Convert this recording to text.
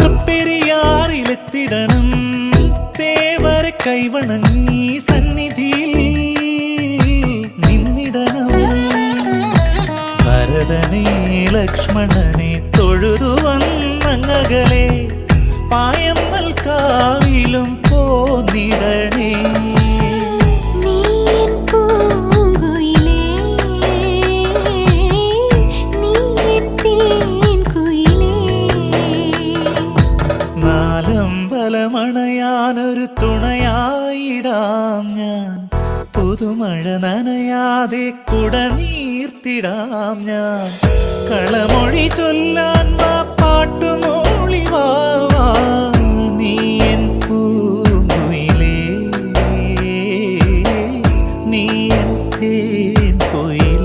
തൃപ്പെരിയാറിലെത്തിടണം. തേവരെ കൈവണങ്ങി സന്നിധിയിൽ ലക്ഷ്മണനെ തൊഴുതു വന്നങ്ങകലെ പായമ്മൽ കാവിലും മലമണയാനൊരു തുണയായിടാം ഞാൻ. പുതുമഴ നനയാതെ കുട നീർത്തിടാം ഞാൻ. കളമൊഴി ചൊല്ലാൻ വാ പാട്ടുമോളി നീ എൻ തേൻ